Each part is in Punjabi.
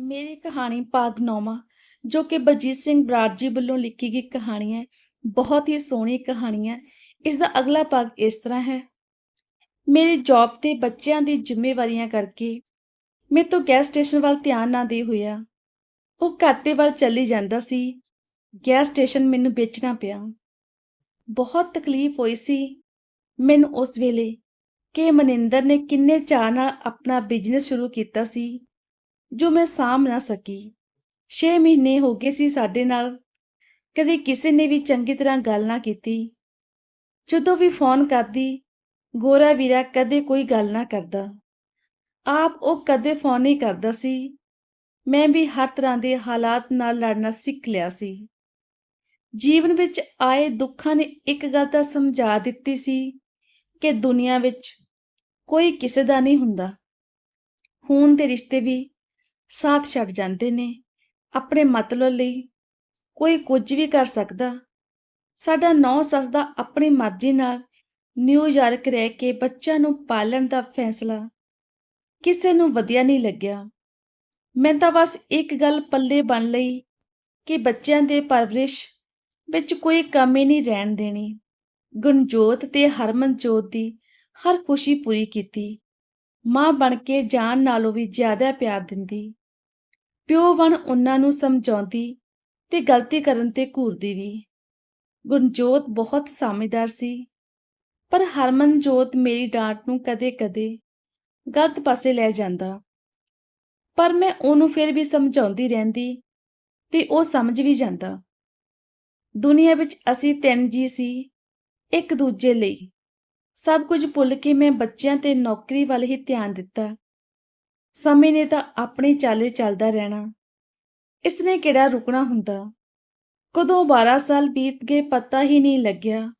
ਮੇਰੀ ਕਹਾਣੀ ਭਾਗ ਭਾਗਨੌਮਾ ਜੋ ਕਿ ਬਲਜੀਤ ਸਿੰਘ ਬਰਾੜ ਜੀ ਵੱਲੋਂ ਲਿਖੀ ਗਈ ਕਹਾਣੀ ਹੈ, ਬਹੁਤ ਹੀ ਸੋਹਣੀ ਕਹਾਣੀ ਹੈ, ਇਸ ਦਾ ਅਗਲਾ ਭਾਗ ਇਸ ਤਰ੍ਹਾਂ ਹੈ। ਮੇਰੀ ਜੌਬ ਤੇ ਬੱਚਿਆਂ ਦੀ ਜ਼ਿੰਮੇਵਾਰੀਆਂ ਕਰਕੇ ਮੇਰੇ ਤੋਂ ਗੈਸ ਸਟੇਸ਼ਨ ਵੱਲ ਧਿਆਨ ਨਾ ਦੇ ਹੋਇਆ। ਉਹ ਘਾਟੇ ਵੱਲ ਚੱਲੀ ਜਾਂਦਾ ਸੀ। ਗੈਸ ਸਟੇਸ਼ਨ ਮੈਨੂੰ ਵੇਚਣਾ ਪਿਆ। ਬਹੁਤ ਤਕਲੀਫ ਹੋਈ ਸੀ ਮੈਨੂੰ ਉਸ ਵੇਲੇ ਕਿ ਮਨਿੰਦਰ ਨੇ ਕਿੰਨੇ ਚਾਅ ਨਾਲ ਆਪਣਾ ਬਿਜ਼ਨਸ ਸ਼ੁਰੂ ਕੀਤਾ ਸੀ। ਜੋ ਮੈਂ ਸਾਂਭ ਨਾ ਸਕੀ। 6 ਮਹੀਨੇ ਹੋ ਗਏ ਸੀ ਸਾਡੇ ਨਾਲ। ਕਦੇ ਕਿਸੇ ਨੇ ਵੀ ਚੰਗੀ ਤਰ੍ਹਾਂ ਗੱਲ ਨਾ ਕੀਤੀ। ਜਦੋਂ ਵੀ ਫੋਨ ਕਰਦੀ ਗੋਰਾ ਵੀਰਾ ਕਦੇ ਕੋਈ ਗੱਲ ਨਾ ਕਰਦਾ। ਆਪ ਉਹ ਕਦੇ ਫੋਨ ਨਹੀਂ ਕਰਦਾ ਸੀ। ਮੈਂ ਵੀ ਹਰ ਤਰ੍ਹਾਂ ਦੇ ਹਾਲਾਤ ਨਾਲ ਲੜਨਾ ਸਿੱਖ ਲਿਆ ਸੀ। ਜੀਵਨ ਵਿੱਚ ਆਏ ਦੁੱਖਾਂ ਨੇ ਇੱਕ ਗੱਲ ਤਾਂ ਸਮਝਾ ਦਿੱਤੀ ਸੀ ਕਿ ਦੁਨੀਆ ਵਿੱਚ ਕੋਈ ਕਿਸੇ ਦਾ ਨਹੀਂ ਹੁੰਦਾ। ਖੂਨ ਦੇ ਰਿਸ਼ਤੇ ਵੀ ਸਾਥ ਛੱਡ ਜਾਂਦੇ ਨੇ। ਆਪਣੇ ਮਤਲਬ ਲਈ ਕੋਈ ਕੁਝ ਵੀ ਕਰ ਸਕਦਾ। ਸਾਡਾ ਨੌ ਸੱਸ ਦਾ ਆਪਣੀ ਮਰਜ਼ੀ ਨਾਲ ਨਿਊਯਾਰਕ ਰਹਿ ਕੇ ਬੱਚਿਆਂ ਨੂੰ ਪਾਲਣ ਦਾ ਫੈਸਲਾ ਕਿਸੇ ਨੂੰ ਵਧੀਆ ਨਹੀਂ ਲੱਗਿਆ। ਮੈਂ ਤਾਂ ਬਸ ਇੱਕ ਗੱਲ ਪੱਲੇ ਬਣ ਲਈ ਕਿ ਬੱਚਿਆਂ ਦੇ ਪਰਵਰਿਸ਼ ਵਿੱਚ ਕੋਈ ਕਮੀ ਨਹੀਂ ਰਹਿਣ ਦੇਣੀ। ਗੁਣਜੋਤ ਤੇ ਹਰਮਨਜੋਤ ਦੀ ਹਰ ਖੁਸ਼ੀ ਪੂਰੀ ਕੀਤੀ। ਮਾਂ ਬਣ ਕੇ ਜਾਨ ਨਾਲੋਂ ਵੀ ਜ਼ਿਆਦਾ ਪਿਆਰ ਦਿੰਦੀ। ਪਿਓ ਬਣ ਉਹਨਾਂ ਨੂੰ ਸਮਝਾਉਂਦੀ ਤੇ ਗਲਤੀ ਕਰਨ ਤੇ ਘੂਰਦੀ ਵੀ। ਗੁਰਜੋਤ ਬਹੁਤ ਸਮਝਦਾਰ ਸੀ, ਪਰ ਹਰਮਨਜੋਤ ਮੇਰੀ ਡਾਂਟ ਨੂੰ ਕਦੇ-ਕਦੇ ਗਲਤ ਪਾਸੇ ਲੈ ਜਾਂਦਾ। ਪਰ ਮੈਂ ਉਹਨੂੰ ਫਿਰ ਵੀ ਸਮਝਾਉਂਦੀ ਰਹਿੰਦੀ ਤੇ ਉਹ ਸਮਝ ਵੀ ਜਾਂਦਾ। ਦੁਨੀਆ ਵਿੱਚ ਅਸੀਂ ਤਿੰਨ ਜੀ ਸੀ, ਇੱਕ ਦੂਜੇ ਲਈ। ਸਭ ਕੁਝ ਭੁੱਲ ਕੇ ਮੈਂ ਬੱਚਿਆਂ ਤੇ ਨੌਕਰੀ ਵੱਲ ਹੀ ਧਿਆਨ ਦਿੱਤਾ। ਸਮੇਂ ਨੇ ਤਾਂ ਆਪਣੇ ਚਾਲੇ ਚੱਲਦਾ ਰਹਿਣਾ। ਇਸ ਨੇ ਕਿਹੜਾ ਰੁਕਣਾ ਹੁੰਦਾ? ਕਦੋਂ 12 ਸਾਲ ਬੀਤ ਗਏ ਪਤਾ ਹੀ ਨਹੀਂ ਲੱਗਿਆ।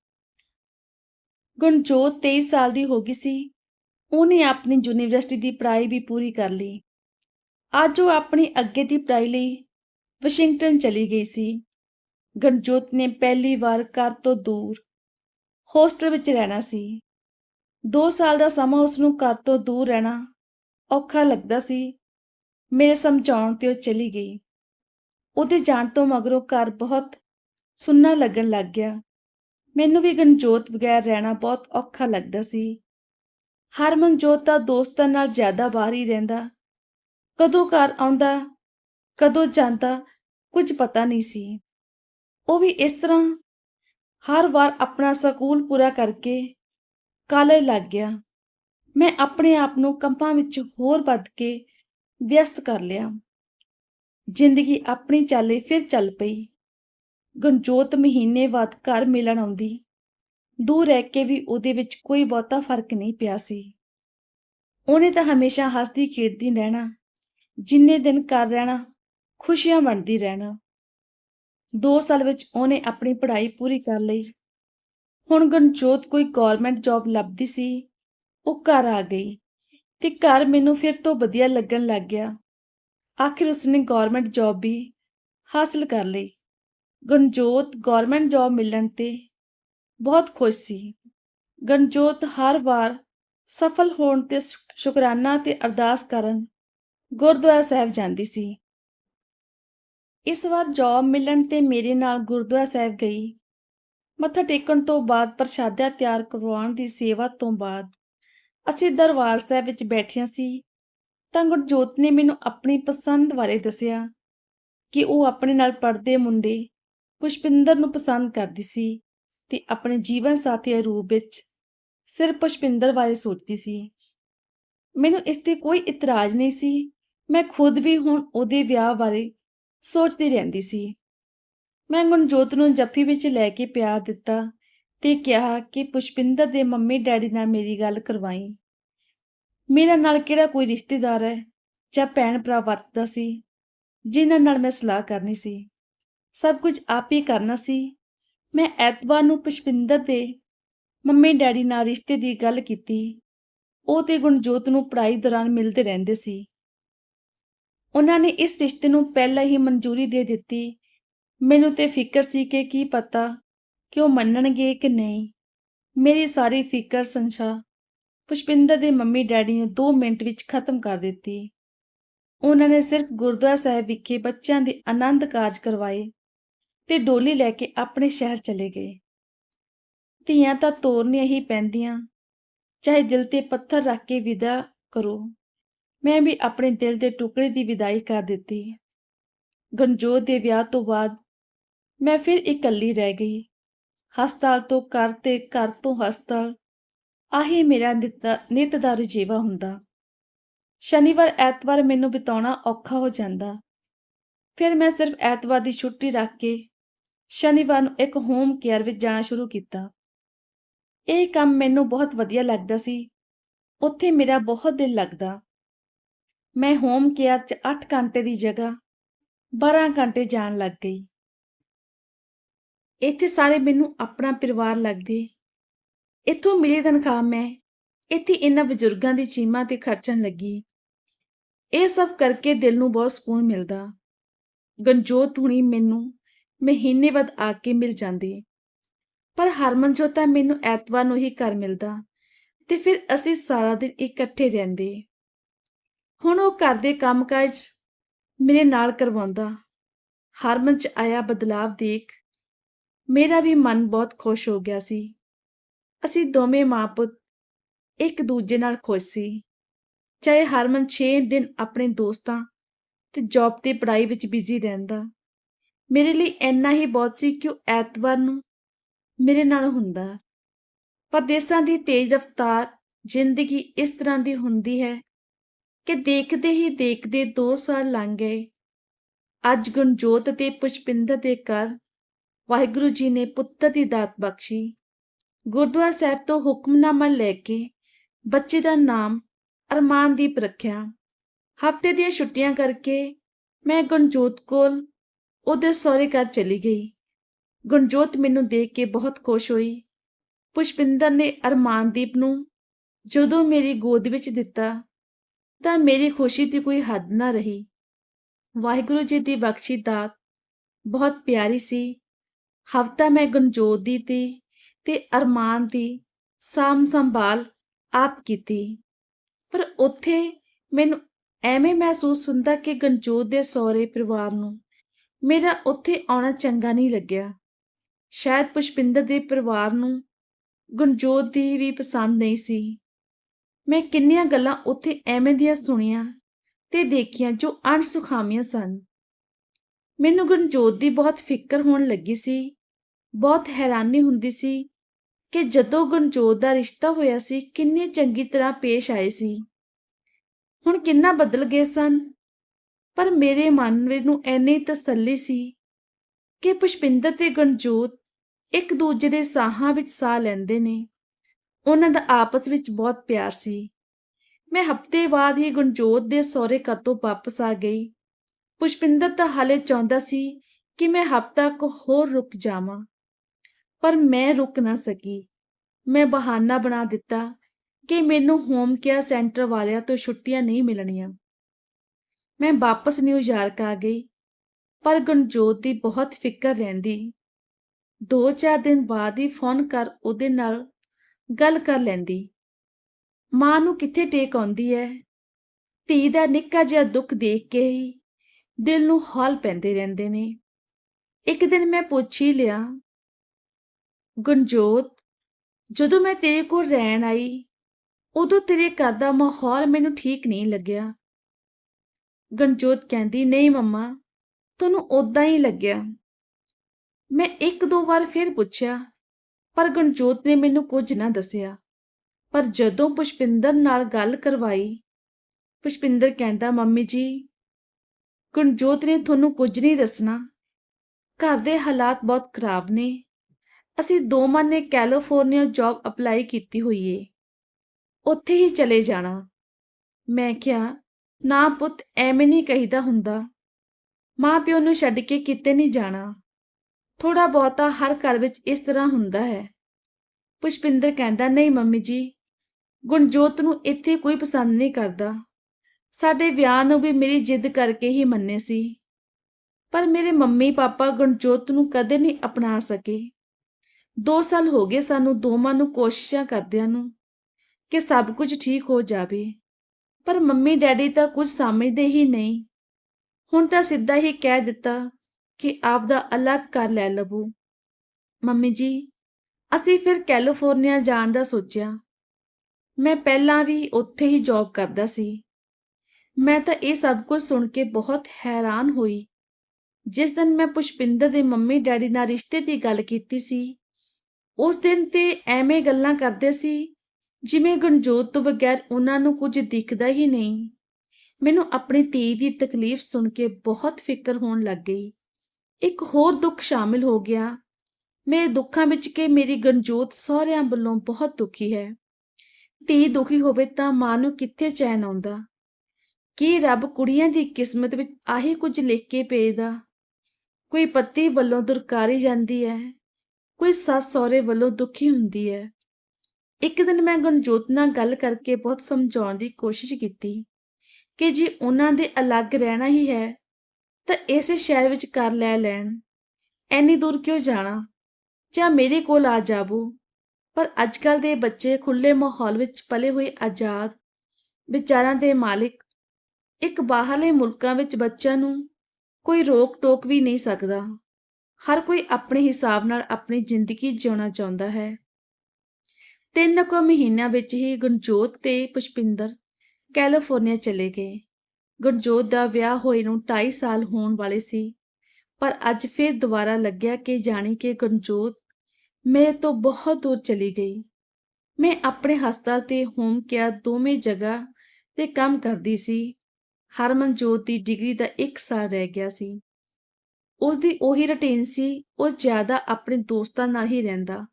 ਗੁਣਜੋਤ 23 ਸਾਲ ਦੀ ਹੋ ਗਈ ਸੀ। ਉਹਨੇ ਆਪਣੀ ਯੂਨੀਵਰਸਿਟੀ ਦੀ ਪੜ੍ਹਾਈ ਵੀ ਪੂਰੀ ਕਰ ਲਈ। ਅੱਜ ਉਹ ਆਪਣੀ ਅੱਗੇ ਦੀ ਪੜ੍ਹਾਈ ਲਈ ਵਾਸ਼ਿੰਗਟਨ ਚਲੀ ਗਈ ਸੀ। ਗਣਜੋਤ ਨੇ ਪਹਿਲੀ ਵਾਰ ਘਰ ਤੋਂ ਦੂਰ ਹੋਸਟਲ ਵਿੱਚ ਰਹਿਣਾ ਸੀ। 2 ਸਾਲ ਦਾ ਸਮਾਂ ਉਸ ਨੂੰ ਘਰ ਤੋਂ ਦੂਰ ਰਹਿਣਾ ਔਖਾ ਲੱਗਦਾ ਸੀ। ਮੇਰੇ ਸਮਝਾਉਣ ਤੇ ਉਹ ਚਲੀ ਗਈ। ਉਹਦੇ ਜਾਣ ਤੋਂ ਮਗਰੋਂ ਘਰ ਬਹੁਤ ਸੁੰਨਾ ਲੱਗਣ ਲੱਗ ਗਿਆ। ਮੈਨੂੰ ਵੀ ਗਣਜੋਤ ਬਗੈਰ ਰਹਿਣਾ ਬਹੁਤ ਔਖਾ ਲੱਗਦਾ ਸੀ। ਹਰਮਨਜੋਤ ਤਾਂ ਦੋਸਤਾਂ ਨਾਲ ਜ਼ਿਆਦਾ ਬਾਹਰ ਹੀ ਰਹਿੰਦਾ। ਕਦੋਂ ਘਰ ਆਉਂਦਾ, ਕਦੋਂ ਜਾਂਦਾ, ਕੁਝ ਪਤਾ ਨਹੀਂ ਸੀ। ਉਹ ਵੀ ਇਸ ਤਰ੍ਹਾਂ ਹਰ ਵਾਰ ਆਪਣਾ ਸਕੂਲ ਪੂਰਾ ਕਰਕੇ ਕਾਲਜ ਲੱਗ ਗਿਆ। ਮੈਂ ਆਪਣੇ ਆਪ ਨੂੰ ਕੰਮਾਂ ਵਿੱਚ ਹੋਰ ਵੱਧ ਕੇ ਵਿਅਸਤ ਕਰ ਲਿਆ। ਜ਼ਿੰਦਗੀ ਆਪਣੀ ਚਾਲੇ ਫਿਰ ਚੱਲ ਪਈ। ਗਣਜੋਤ ਮਹੀਨੇ ਬਾਅਦ ਘਰ ਮਿਲਣ ਆਉਂਦੀ। ਦੂਰ ਰਹਿ ਕੇ ਵੀ ਉਹਦੇ ਵਿੱਚ ਕੋਈ ਬਹੁਤਾ ਫ਼ਰਕ ਨਹੀਂ ਪਿਆ ਸੀ। ਉਹਨੇ ਤਾਂ ਹਮੇਸ਼ਾ ਹੱਸਦੀ ਖੇਡਦੀ ਰਹਿਣਾ, ਜਿੰਨੇ ਦਿਨ ਕਰ ਰਹਿਣਾ, ਖੁਸ਼ੀਆਂ ਵੰਡਦੀ ਰਹਿਣਾ। 2 ਸਾਲ ਵਿੱਚ ਉਹਨੇ ਆਪਣੀ ਪੜ੍ਹਾਈ ਪੂਰੀ ਕਰ ਲਈ। ਹੁਣ ਗਣਜੋਤ ਕੋਈ ਗਵਰਨਮੈਂਟ ਜੌਬ ਲੱਭਦੀ ਸੀ। ਉਹ ਘਰ ਆ ਗਈ ਤੇ ਘਰ ਮੈਨੂੰ ਫਿਰ ਤੋਂ ਵਧੀਆ ਲੱਗਣ ਲੱਗ ਗਿਆ। ਆਖਿਰ ਉਸਨੇ ਗਵਰਨਮੈਂਟ ਜੌਬ ਵੀ ਹਾਸਲ ਕਰ ਲਈ। ਗਣਜੋਤ ਗਵਰਨਮੈਂਟ ਜੌਬ ਮਿਲਣ ਤੇ ਬਹੁਤ ਖੁਸ਼ ਸੀ। ਗਣਜੋਤ ਹਰ ਵਾਰ ਸਫਲ ਹੋਣ ਤੇ ਸ਼ੁ- ਸ਼ੁਕਰਾਨਾ ਤੇ ਅਰਦਾਸ ਕਰਨ ਗੁਰਦੁਆਰਾ ਸਾਹਿਬ ਜਾਂਦੀ ਸੀ। ਇਸ ਵਾਰ ਜੌਬ ਮਿਲਣ ਤੇ ਮੇਰੇ ਨਾਲ ਗੁਰਦੁਆਰਾ ਸਾਹਿਬ ਗਈ। ਮੱਥਾ ਟੇਕਣ ਤੋਂ ਬਾਅਦ ਪ੍ਰਸ਼ਾਦਾ ਤਿਆਰ ਕਰਵਾਉਣ ਦੀ ਸੇਵਾ ਤੋਂ ਬਾਅਦ ਅਸੀਂ ਦਰਬਾਰ ਸਾਹਿਬ ਵਿੱਚ ਬੈਠੀਆਂ ਸੀ ਤਾਂ ਗੁਰਜੋਤ ਨੇ ਮੈਨੂੰ ਆਪਣੀ ਪਸੰਦ ਬਾਰੇ ਦੱਸਿਆ ਕਿ ਉਹ ਆਪਣੇ ਨਾਲ ਪੜ੍ਹਦੇ ਮੁੰਡੇ ਪੁਸ਼ਪਿੰਦਰ ਨੂੰ ਪਸੰਦ ਕਰਦੀ ਸੀ ਤੇ ਆਪਣੇ ਜੀਵਨ ਸਾਥੀ ਦੇ ਰੂਪ ਵਿੱਚ ਸਿਰਫ ਪੁਸ਼ਪਿੰਦਰ ਬਾਰੇ ਸੋਚਦੀ ਸੀ। ਮੈਨੂੰ ਇਸ ਤੇ ਕੋਈ ਇਤਰਾਜ਼ ਨਹੀਂ ਸੀ। ਮੈਂ ਖੁਦ ਵੀ ਹੁਣ ਉਹਦੇ ਵਿਆਹ ਬਾਰੇ ਸੋਚਦੀ ਰਹਿੰਦੀ ਸੀ। ਮੈਂ ਗੁਰਜੋਤ ਨੂੰ ਜੱਫੀ ਵਿੱਚ ਲੈ ਕੇ ਪਿਆਰ ਦਿੱਤਾ ਤੇ ਕਿਹਾ ਕਿ ਪੁਸ਼ਪਿੰਦਰ ਦੇ ਮੰਮੀ ਡੈਡੀ ਨਾਲ ਮੇਰੀ ਗੱਲ ਕਰਵਾਈ। ਮੇਰੇ ਨਾਲ ਕਿਹੜਾ ਕੋਈ ਰਿਸ਼ਤੇਦਾਰ ਹੈ ਜਾਂ ਭੈਣ ਭਰਾ ਵਰਤਦਾ ਸੀ, ਜਿਨ੍ਹਾਂ ਨਾਲ ਮੈਂ ਸਲਾਹ ਕਰਨੀ ਸੀ। ਸਭ ਕੁਝ ਆਪ ਹੀ ਕਰਨਾ ਸੀ। ਮੈਂ ਐਤਵਾਰ ਨੂੰ ਪੁਸ਼ਪਿੰਦਰ ਦੇ ਮੰਮੀ ਡੈਡੀ ਨਾਲ ਰਿਸ਼ਤੇ ਦੀ ਗੱਲ ਕੀਤੀ। ਉਹ ਤੇ ਗੁਣਜੋਤ ਨੂੰ ਪੜ੍ਹਾਈ ਦੌਰਾਨ ਮਿਲਦੇ ਰਹਿੰਦੇ ਸੀ। ਉਹਨਾਂ ਨੇ ਇਸ ਰਿਸ਼ਤੇ ਨੂੰ ਪਹਿਲਾਂ ਹੀ ਮਨਜ਼ੂਰੀ ਦੇ ਦਿੱਤੀ। ਮੈਨੂੰ ਤੇ ਫਿਕਰ ਸੀ ਕਿ ਕੀ ਪਤਾ ਕਿ ਉਹ ਮੰਨਣਗੇ ਕਿ ਨਹੀਂ? ਮੇਰੀ ਸਾਰੀ ਫਿਕਰ ਸੰਸ਼ਾ ਪੁਸ਼ਪਿੰਦਰ ਦੇ ਮੰਮੀ ਡੈਡੀ ਨੇ 2 ਮਿੰਟ ਵਿੱਚ ਖਤਮ ਕਰ ਦਿੱਤੀ। ਉਹਨਾਂ ਨੇ ਸਿਰਫ ਗੁਰਦੁਆਰਾ ਸਾਹਿਬ ਵਿਖੇ ਬੱਚਿਆਂ ਦੇ ਆਨੰਦ ਕਾਰਜ ਕਰਵਾਏ ਤੇ ਡੋਲੀ ਲੈ ਕੇ ਆਪਣੇ ਸ਼ਹਿਰ ਚਲੇ ਗਏ। ਧੀਆਂ ਤਾਂ ਤੋਰਨੀਆਂ ਹੀ ਪੈਂਦੀਆਂ, ਚਾਹੇ ਦਿਲ ਤੇ ਪੱਥਰ ਰੱਖ ਕੇ ਵਿਦਾ ਕਰੋ। ਮੈਂ ਵੀ ਆਪਣੇ ਦਿਲ ਦੇ ਟੁਕੜੇ ਦੀ ਵਿਦਾਈ ਕਰ ਦਿੱਤੀ। ਗਨਜੋਤ ਦੇ ਵਿਆਹ ਤੋਂ ਬਾਅਦ ਮੈਂ ਫਿਰ ਇਕੱਲੀ ਰਹਿ ਗਈ। ਹਸਪਤਾਲ ਤੋਂ ਘਰ ਤੇ ਘਰ ਤੋਂ ਹਸਪਤਾਲ, ਆਹੀ ਮੇਰਾ ਨਿੱਤ ਨਿੱਤ ਦਾ ਰਜੀਵਾ ਹੁੰਦਾ। ਸ਼ਨੀਵਾਰ, ਐਤਵਾਰ ਮੈਨੂੰ ਬਿਤਾਉਣਾ ਔਖਾ ਹੋ ਜਾਂਦਾ। ਫਿਰ ਮੈਂ ਸਿਰਫ ਐਤਵਾਰ ਦੀ ਛੁੱਟੀ ਰੱਖ ਕੇ ਸ਼ਨੀਵਾਰ ਨੂੰ ਇੱਕ ਹੋਮ ਕੇਅਰ ਵਿੱਚ ਜਾਣਾ ਸ਼ੁਰੂ ਕੀਤਾ। ਇਹ ਕੰਮ ਮੈਨੂੰ ਬਹੁਤ ਵਧੀਆ ਲੱਗਦਾ ਸੀ। ਉੱਥੇ ਮੇਰਾ ਬਹੁਤ ਦਿਲ ਲੱਗਦਾ। ਮੈਂ ਹੋਮ ਕੇਅਰ 'ਚ 8 ਘੰਟੇ ਦੀ ਜਗ੍ਹਾ 12 ਘੰਟੇ ਜਾਣ ਲੱਗ ਗਈ। ਇੱਥੇ ਸਾਰੇ ਮੈਨੂੰ ਆਪਣਾ ਪਰਿਵਾਰ ਲੱਗਦੇ। ਇੱਥੋਂ ਮਿਲੀ ਤਨਖਾਹ ਮੈਂ। ਇੱਥੇ ਇਹਨਾਂ ਬਜ਼ੁਰਗਾਂ ਦੀ ਚੀਮਾਂ ਤੇ ਖਰਚਣ ਲੱਗੀ। ਇਹ ਸਭ ਕਰਕੇ ਦਿਲ ਨੂੰ ਬਹੁਤ ਸਕੂਨ ਮਿਲਦਾ। ਗਨਜੋਤ ਹੁਣੀ ਮੈਨੂੰ ਮਹੀਨੇ ਬਾਅਦ ਆ ਕੇ ਮਿਲ ਜਾਂਦੀ। ਪਰ ਹਰਮਨਜੋਤ ਤਾਂ ਮੈਨੂੰ ਐਤਵਾਰ ਨੂੰ ਹੀ ਘਰ ਮਿਲਦਾ ਤੇ ਫਿਰ ਅਸੀਂ ਸਾਰਾ ਦਿਨ ਇਕੱਠੇ ਰਹਿੰਦੇ। ਹੁਣ ਉਹ ਘਰ ਦੇ ਕੰਮਕਾਜ ਮੇਰੇ ਨਾਲ ਕਰਵਾਉਂਦਾ। ਹਰਮਨ ਚ ਆਇਆ ਬਦਲਾਵ ਦੇਖ ਮੇਰਾ ਵੀ ਮਨ ਬਹੁਤ ਖੁਸ਼ ਹੋ ਗਿਆ ਸੀ। ਅਸੀਂ ਦੋਵੇਂ ਮਾਂ ਪੁੱਤ ਇੱਕ ਦੂਜੇ ਨਾਲ ਖੁਸ਼ ਸੀ। ਚਾਹੇ ਹਰਮਨ 6 ਦਿਨ ਆਪਣੇ ਦੋਸਤਾਂ ਤੇ ਜੌਬ ਤੇ ਪੜ੍ਹਾਈ ਵਿੱਚ ਬਿਜ਼ੀ ਰਹਿੰਦਾ। ਮੇਰੇ ਲਈ ਇੰਨਾ ਹੀ ਬਹੁਤ ਸੀ ਕਿ ਉਹ ਐਤਵਾਰ ਨੂੰ ਮੇਰੇ ਨਾਲ ਹੁੰਦਾ। ਪਰਦੇਸਾਂ ਦੀ ਤੇਜ਼ ਰਫ਼ਤਾਰ ਜ਼ਿੰਦਗੀ ਇਸ ਤਰ੍ਹਾਂ ਦੀ ਹੁੰਦੀ ਹੈ ਕਿ ਦੇਖਦੇ ਹੀ ਦੇਖਦੇ 2 ਸਾਲ ਲੰਘ ਗਏ। ਅੱਜ ਗੁਣਜੋਤ ਤੇ ਪੁਸ਼ਪਿੰਦਰ ਦੇ ਘਰ ਵਾਹਿਗੁਰੂ ਜੀ ਨੇ ਪੁੱਤਰ ਦੀ ਦਾਤ ਬਖਸ਼ੀ। ਗੁਰਦੁਆਰਾ ਸਾਹਿਬ ਤੋਂ ਹੁਕਮਨਾਮਾ ਲੈ ਕੇ ਬੱਚੇ ਦਾ ਨਾਮ ਅਰਮਾਨਦੀਪ ਰੱਖਿਆ। ਹਫ਼ਤੇ ਦੀਆਂ ਛੁੱਟੀਆਂ ਕਰਕੇ ਮੈਂ ਗੁਣਜੋਤ ਕੋਲ ਉਹਦੇ ਸਹੁਰੇ ਘਰ ਚਲੀ ਗਈ। ਗੁਣਜੋਤ ਮੈਨੂੰ ਦੇਖ ਕੇ ਬਹੁਤ ਖੁਸ਼ ਹੋਈ। ਪੁਸ਼ਪਿੰਦਰ ਨੇ ਅਰਮਾਨਦੀਪ ਨੂੰ ਜਦੋਂ ਮੇਰੀ ਗੋਦ ਵਿੱਚ ਦਿੱਤਾ ਤਾਂ ਮੇਰੀ ਖੁਸ਼ੀ ਦੀ ਕੋਈ ਹੱਦ ਨਾ ਰਹੀ। ਵਾਹਿਗੁਰੂ ਜੀ ਦੀ ਬਖਸ਼ੀ ਦਾਤ ਬਹੁਤ ਪਿਆਰੀ ਸੀ। ਹਫਤਾ ਮੈਂ ਗੁਣਜੋਤ ਦੀ ਤੇ ਤੇ ਅਰਮਾਨ ਦੀ ਸਾਮ ਸੰਭਾਲ ਆਪ ਕੀਤੀ। ਪਰ ਉੱਥੇ ਮੈਨੂੰ ਐਵੇਂ ਮਹਿਸੂਸ ਹੁੰਦਾ ਕਿ ਗਨਜੋਤ ਦੇ ਸਹੁਰੇ ਪਰਿਵਾਰ ਨੂੰ ਮੇਰਾ ਉੱਥੇ ਆਉਣਾ ਚੰਗਾ ਨਹੀਂ ਲੱਗਿਆ। ਸ਼ਾਇਦ ਪੁਸ਼ਪਿੰਦਰ ਦੇ ਪਰਿਵਾਰ ਨੂੰ ਗਨਜੋਤ ਦੀ ਵੀ ਪਸੰਦ ਨਹੀਂ ਸੀ। ਮੈਂ ਕਿੰਨੀਆਂ ਗੱਲਾਂ ਉੱਥੇ ਐਵੇਂ ਦੀਆਂ ਸੁਣੀਆਂ ਤੇ ਦੇਖੀਆਂ ਜੋ ਅਣਸੁਖਾਮੀਆਂ ਸਨ। ਮੈਨੂੰ ਗਣਜੋਤ ਦੀ ਬਹੁਤ ਫਿਕਰ ਹੋਣ ਲੱਗੀ ਸੀ। ਬਹੁਤ ਹੈਰਾਨੀ ਹੁੰਦੀ ਸੀ ਕਿ ਜਦੋਂ ਗਣਜੋਤ ਦਾ ਰਿਸ਼ਤਾ ਹੋਇਆ ਸੀ, ਕਿੰਨੇ ਚੰਗੀ ਤਰ੍ਹਾਂ ਪੇਸ਼ ਆਏ ਸੀ। ਹੁਣ ਕਿੰਨਾ ਬਦਲ ਗਏ ਸਨ। ਪਰ ਮੇਰੇ ਮਨ ਵਿੱਚ ਨੂੰ ਐਨੀ ਤਸੱਲੀ ਸੀ ਕਿ ਪੁਸ਼ਪਿੰਦਰ ਤੇ ਗਣਜੋਤ ਇੱਕ ਦੂਜੇ ਦੇ ਸਾਹਾਂ ਵਿੱਚ ਸਾਹ ਲੈਂਦੇ ਨੇ। ਉਹਨਾਂ ਦਾ ਆਪਸ ਵਿੱਚ ਬਹੁਤ ਪਿਆਰ ਸੀ। ਮੈਂ ਹਫ਼ਤੇ ਬਾਅਦ ਹੀ ਗਨਜੋਤ ਦੇ ਸਹੁਰੇ ਘਰ ਤੋਂ ਵਾਪਸ ਆ ਗਈ। ਪੁਸ਼ਪਿੰਦਰ ਤਾਂ ਹਾਲੇ ਚਾਹੁੰਦਾ ਸੀ ਕਿ ਮੈਂ ਹਫ਼ਤਾ ਕੁ ਹੋਰ ਰੁਕ ਜਾਵਾਂ, ਪਰ ਮੈਂ ਰੁਕ ਨਾ ਸਕੀ। ਮੈਂ ਬਹਾਨਾ ਬਣਾ ਦਿੱਤਾ ਕਿ ਮੈਨੂੰ ਹੋਮ ਕੇਅਰ ਸੈਂਟਰ ਵਾਲਿਆਂ ਤੋਂ ਛੁੱਟੀਆਂ ਨਹੀਂ ਮਿਲਣੀਆਂ। ਮੈਂ ਵਾਪਸ ਨਿਊਯਾਰਕ ਆ ਗਈ, ਪਰ ਗਣਜੋਤ ਦੀ ਬਹੁਤ ਫਿਕਰ ਰਹਿੰਦੀ। ਦੋ ਚਾਰ ਦਿਨ ਬਾਅਦ ਹੀ ਫੋਨ ਕਰ ਉਹਦੇ ਨਾਲ ਗੱਲ ਕਰ ਲੈਂਦੀ। ਮਾਂ ਨੂੰ ਕਿੱਥੇ ਟੇਕ ਆਉਂਦੀ ਹੈ ਧੀ ਦਾ ਨਿੱਕਾ ਜਿਹਾ ਦੁੱਖ ਦੇਖ ਕੇ ਹੀ ਦਿਲ ਨੂੰ ਹੌਲ ਪੈਂਦੇ ਰਹਿੰਦੇ ਨੇ। ਇੱਕ ਦਿਨ ਮੈਂ ਪੁੱਛ ਹੀ ਲਿਆ ਗੁਣਜੋਤ ਜਦੋਂ ਮੈਂ ਤੇਰੇ ਕੋਲ ਰਹਿਣ ਆਈ, ਉਦੋਂ ਤੇਰੇ ਘਰ ਦਾ ਮਾਹੌਲ ਮੈਨੂੰ ਠੀਕ ਨਹੀਂ ਲੱਗਿਆ। ਗਣਜੋਤ ਕਹਿੰਦੀ, ਨਹੀਂ ਮੰਮਾ, ਤੁਹਾਨੂੰ ਉਦਾਂ ਹੀ ਲੱਗਿਆ। ਮੈਂ ਇੱਕ ਦੋ ਵਾਰ ਫਿਰ ਪੁੱਛਿਆ, ਪਰ ਗਣਜੋਤ ਨੇ ਮੈਨੂੰ ਕੁਝ ਨਾ ਦੱਸਿਆ। ਪਰ ਜਦੋਂ ਪੁਸ਼ਪਿੰਦਰ ਨਾਲ ਗੱਲ ਕਰਵਾਈ, ਪੁਸ਼ਪਿੰਦਰ ਕਹਿੰਦਾ, ਮੰਮੀ ਜੀ ਗੁਣਜੋਤ ਨੇ ਤੁਹਾਨੂੰ ਕੁਝ ਨਹੀਂ ਦੱਸਣਾ। ਘਰ ਦੇ ਹਾਲਾਤ ਬਹੁਤ ਖਰਾਬ ਨੇ। ਅਸੀਂ ਦੋਵਾਂ ਨੇ ਕੈਲੀਫੋਰਨੀਆ ਜੌਬ ਅਪਲਾਈ ਕੀਤੀ ਹੋਈ ਏ। ਉੱਥੇ ਹੀ ਚਲੇ ਜਾਣਾ। ਮੈਂ ਕਿਹਾ, ਨਾ ਪੁੱਤ, ਐਵੇਂ ਨਹੀਂ ਕਹੀਦਾ ਹੁੰਦਾ। ਮਾਂ ਪਿਓ ਨੂੰ ਛੱਡ ਕੇ ਕਿਤੇ ਨਹੀਂ ਜਾਣਾ। ਥੋੜਾ ਬਹੁਤਾ ਹਰ ਘਰ ਵਿੱਚ ਇਸ ਤਰ੍ਹਾਂ ਹੁੰਦਾ ਹੈ। ਪੁਸ਼ਪਿੰਦਰ ਕਹਿੰਦਾ, ਨਹੀਂ ਮੰਮੀ ਜੀ, ਗੁਣਜੋਤ ਨੂੰ ਇੱਥੇ ਕੋਈ ਪਸੰਦ ਨਹੀਂ ਕਰਦਾ। ਸਾਡੇ ਵਿਆਹ ਨੂੰ ਵੀ ਮੇਰੀ ਜਿੱਦ ਕਰਕੇ ਹੀ ਮੰਨੇ ਸੀ। ਪਰ ਮੇਰੇ ਮੰਮੀ ਪਾਪਾ ਗੁਣਜੋਤ ਨੂੰ ਕਦੇ ਨਹੀਂ ਅਪਣਾ ਸਕੇ। 2 ਸਾਲ ਹੋ ਗਏ ਸਾਨੂੰ ਦੋਵਾਂ ਨੂੰ ਕੋਸ਼ਿਸ਼ਾਂ ਕਰਦਿਆਂ ਨੂੰ ਕਿ ਸਭ ਕੁਝ ਠੀਕ ਹੋ ਜਾਵੇ। ਪਰ ਮੰਮੀ ਡੈਡੀ ਤਾਂ ਕੁਝ ਸਮਝਦੇ ਹੀ ਨਹੀਂ। ਹੁਣ ਤਾਂ ਸਿੱਧਾ ਹੀ ਕਹਿ ਦਿੱਤਾ ਕਿ ਆਪ ਦਾ ਅਲੱਗ ਕਰ ਲੈ ਲਵੋ। ਮੰਮੀ ਜੀ, ਅਸੀਂ ਫਿਰ ਕੈਲੀਫੋਰਨੀਆ ਜਾਣ ਦਾ ਸੋਚਿਆ। ਮੈਂ ਪਹਿਲਾਂ ਵੀ ਉੱਥੇ ਹੀ ਜੌਬ ਕਰਦਾ ਸੀ। ਮੈਂ ਤਾਂ ਇਹ ਸਭ ਕੁਝ ਸੁਣ ਕੇ ਬਹੁਤ ਹੈਰਾਨ ਹੋਈ। ਜਿਸ ਦਿਨ ਮੈਂ ਪੁਸ਼ਪਿੰਦਰ ਦੇ ਮੰਮੀ ਡੈਡੀ ਨਾਲ ਰਿਸ਼ਤੇ ਦੀ ਗੱਲ ਕੀਤੀ ਸੀ, ਉਸ ਦਿਨ ਤੇ ਐਵੇਂ ਗੱਲਾਂ ਕਰਦੇ ਸੀ, ਜਿਵੇਂ ਗਣਜੋਤ ਤੋਂ ਬਗੈਰ ਉਹਨਾਂ ਨੂੰ ਕੁਝ ਦਿਖਦਾ ਹੀ ਨਹੀਂ। ਮੈਨੂੰ ਆਪਣੀ ਧੀ ਦੀ ਤਕਲੀਫ ਸੁਣ ਕੇ ਬਹੁਤ ਫਿਕਰ ਹੋਣ ਲੱਗ ਗਈ। ਇੱਕ ਹੋਰ ਦੁੱਖ ਸ਼ਾਮਿਲ ਹੋ ਗਿਆ। ਮੇਰੇ ਦੁੱਖਾਂ ਵਿੱਚ ਕਿ ਮੇਰੀ ਗਣਜੋਤ ਸਹੁਰਿਆਂ ਵੱਲੋਂ ਬਹੁਤ ਦੁਖੀ ਹੈ। ਧੀ ਦੁਖੀ ਹੋਵੇ ਤਾਂ ਮਾਂ ਨੂੰ ਕਿੱਥੇ ਚੈਨ ਆਉਂਦਾ? ਕੀ ਰੱਬ ਕੁੜੀਆਂ ਦੀ ਕਿਸਮਤ ਵਿੱਚ ਆਹੀ ਕੁਝ ਲਿਖ ਕੇ ਭੇਜਦਾ? ਕੋਈ ਪਤੀ ਵੱਲੋਂ ਦੁਰਕਾਰੀ ਜਾਂਦੀ ਹੈ ਕੋਈ ਸੱਸ ਸਹੁਰੇ ਵੱਲੋਂ ਦੁਖੀ ਹੁੰਦੀ ਹੈ ਇੱਕ ਦਿਨ ਮੈਂ ਗੁਣਜੋਤ ਨਾਲ ਗੱਲ ਕਰਕੇ ਬਹੁਤ ਸਮਝਾਉਣ ਦੀ ਕੋਸ਼ਿਸ਼ ਕੀਤੀ ਕਿ ਜੇ ਉਹਨਾਂ ਦੇ ਅਲੱਗ ਰਹਿਣਾ ਹੀ ਹੈ, ਤਾਂ ਇਸੇ ਸ਼ਹਿਰ ਵਿੱਚ ਕਰ ਲੈ ਲੈਣ। ਐਨੀ ਦੂਰ ਕਿਉਂ ਜਾਣਾ? ਜਾਂ ਮੇਰੇ ਕੋਲ ਆ ਜਾਵੋ? ਪਰ ਅੱਜਕੱਲ ਦੇ ਬੱਚੇ ਖੁੱਲੇ ਮਾਹੌਲ ਵਿੱਚ ਪਲੇ ਹੋਏ ਆਜ਼ਾਦ ਵਿਚਾਰਾਂ ਦੇ ਮਾਲਿਕ ਇੱਕ ਬਾਹਰਲੇ ਮੁਲਕਾਂ ਵਿੱਚ ਬੱਚਿਆਂ ਨੂੰ ਕੋਈ ਰੋਕ ਟੋਕ ਵੀ ਨਹੀਂ ਸਕਦਾ। ਹਰ ਕੋਈ ਆਪਣੇ ਹਿਸਾਬ ਨਾਲ ਆਪਣੀ ਜ਼ਿੰਦਗੀ ਜਿਉਣਾ ਚਾਹੁੰਦਾ ਹੈ। ਤਿੰਨ ਕੁ ਮਹੀਨਿਆਂ ਵਿੱਚ ਹੀ ਗੁਰਜੋਤ ਤੇ ਪੁਸ਼ਪਿੰਦਰ ਕੈਲੀਫੋਰਨੀਆ ਚਲੇ ਗਏ। ਗੁਰਜੋਤ ਦਾ ਵਿਆਹ ਹੋਏ ਨੂੰ 2.5 ਸਾਲ ਹੋਣ ਵਾਲੇ ਸੀ। ਪਰ ਅੱਜ ਫਿਰ ਦੁਬਾਰਾ ਲੱਗਿਆ ਕਿ ਜਾਣੀ ਕਿ ਗੁਰਜੋਤ ਮੇਰੇ ਤੋਂ ਬਹੁਤ ਦੂਰ ਚਲੀ ਗਈ। ਮੈਂ ਆਪਣੇ ਹਸਪਤਾਲ ਤੇ ਹੋਮ ਕੇਅਰ ਦੋਵੇਂ ਜਗ੍ਹਾ ਤੇ ਕੰਮ ਕਰਦੀ ਸੀ। ਹਰਮਨਜੋਤ ਦੀ ਡਿਗਰੀ ਦਾ 1 ਸਾਲ ਰਹਿ ਗਿਆ ਸੀ। ਉਸ ਦੀ ਉਹੀ ਰੁਟੀਨ ਸੀ, ਉਹ ਜ਼ਿਆਦਾ ਆਪਣੇ ਦੋਸਤਾਂ ਨਾਲ ਹੀ ਰਹਿੰਦਾ।